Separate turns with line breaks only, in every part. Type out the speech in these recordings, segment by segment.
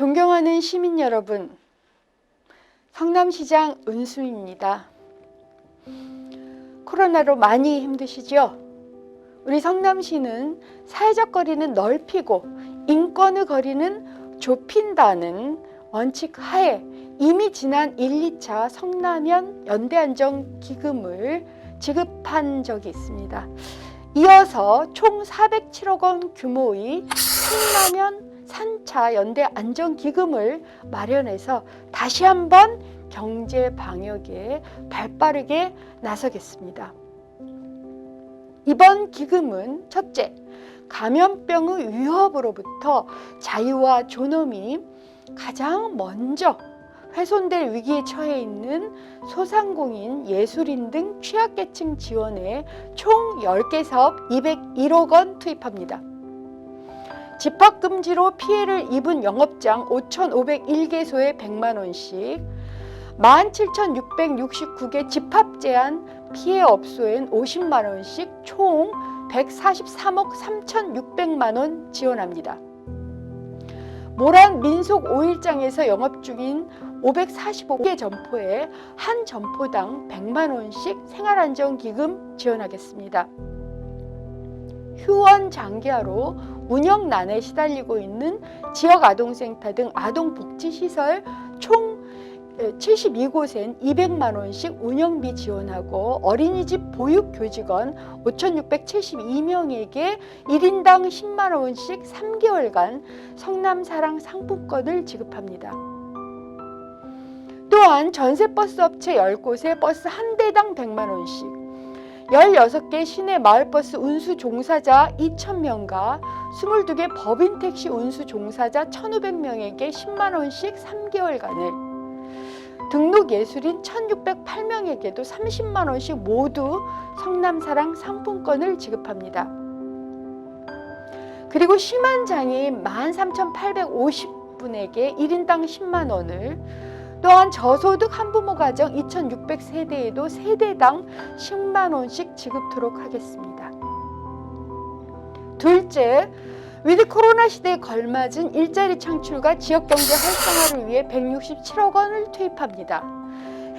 존경하는 시민 여러분, 성남시장 은수입니다. 코로나로 많이 힘드시죠? 우리 성남시는 사회적 거리는 넓히고 인권의 거리는 좁힌다는 원칙 하에 이미 지난 1, 2차 성남현 연대안정 기금을 지급한 적이 있습니다. 이어서 총 407억 원 규모의 성남현 3차 연대 안정기금을 마련해서 다시 한번 경제 방역에 발빠르게 나서겠습니다. 이번 기금은 첫째, 감염병의 위협으로부터 자유와 존엄이 가장 먼저 훼손될 위기에 처해 있는 소상공인, 예술인 등 취약계층 지원에 총 10개 사업 201억 원 투입합니다. 집합금지로 피해를 입은 영업장 5,501개소에 100만 원씩, 17,669개 집합 제한 피해 업소엔 50만 원씩 총 143억 3,600만 원 지원합니다. 모란 민속 5일장에서 영업 중인 545개 점포에 한 점포당 100만 원씩 생활안정기금 지원하겠습니다. 휴원 장기화로 운영난에 시달리고 있는 지역 아동센터 등 아동복지시설 총 72곳엔 200만 원씩 운영비 지원하고 어린이집 보육 교직원 5,672명에게 1인당 10만 원씩 3개월간 성남 사랑 상품권을 지급합니다. 또한 전세버스 업체 10곳에 버스 한 대당 100만 원씩 16개 시내 마을버스 운수 종사자 2,000명과 22개 법인 택시 운수 종사자 1,500명에게 10만 원씩 3개월간을 등록 예술인 1,608명에게도 30만 원씩 모두 성남사랑 상품권을 지급합니다. 그리고 심한 장애인 13,850분에게 1인당 10만 원을 또한 저소득 한부모 가정 2,600세대에도 세대당 10만 원씩 지급토록 하겠습니다. 둘째, 위드 코로나 시대에 걸맞은 일자리 창출과 지역 경제 활성화를 위해 167억 원을 투입합니다.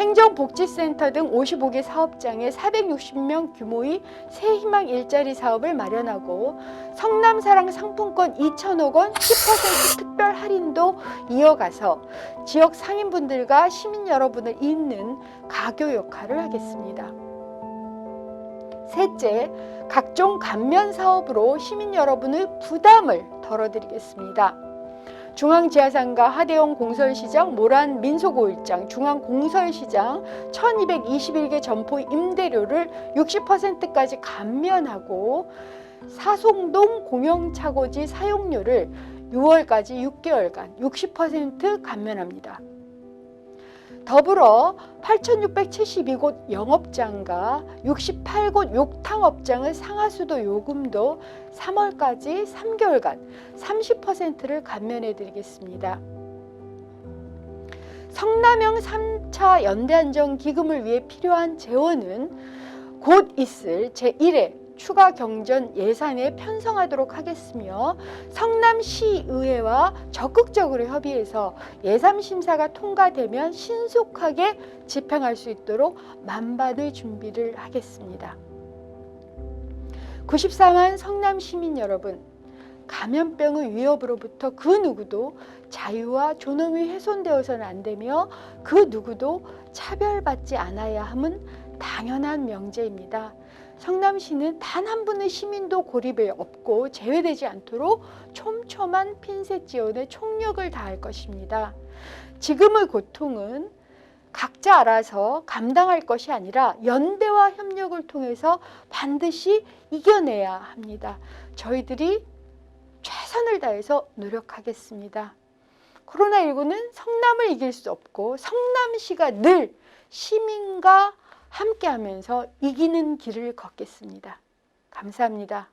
행정복지센터 등 55개 사업장에 460명 규모의 새희망 일자리 사업을 마련하고 성남사랑 상품권 2천억 원 10% 특별 할인도 이어가서 지역 상인분들과 시민 여러분을 잇는 가교 역할을 하겠습니다. 셋째, 각종 감면 사업으로 시민 여러분의 부담을 덜어드리겠습니다. 중앙지하상가 하대영 공설시장 모란 민속오일장 중앙공설시장 1221개 점포 임대료를 60%까지 감면하고 사송동 공영차고지 사용료를 6월까지 6개월간 60% 감면합니다. 더불어 8,672곳 영업장과 68곳 욕탕업장의 상하수도 요금도 3월까지 3개월간 30%를 감면해 드리겠습니다. 성남형 3차 연대안정기금을 위해 필요한 재원은 곧 있을 제1회 추가 경전 예산에 편성하도록 하겠으며 성남시의회와 적극적으로 협의해서 예산 심사가 통과되면 신속하게 집행할 수 있도록 만반의 준비를 하겠습니다. 94만 성남 시민 여러분, 감염병의 위협으로부터 그 누구도 자유와 존엄이 훼손되어서는 안 되며 그 누구도 차별받지 않아야 함은 당연한 명제입니다. 성남시는 단 한 분의 시민도 고립에 없고 제외되지 않도록 촘촘한 핀셋 지원에 총력을 다할 것입니다. 지금의 고통은 각자 알아서 감당할 것이 아니라 연대와 협력을 통해서 반드시 이겨내야 합니다. 저희들이 최선을 다해서 노력하겠습니다. 코로나19는 성남을 이길 수 없고 성남시가 늘 시민과 함께 하면서 이기는 길을 걷겠습니다. 감사합니다.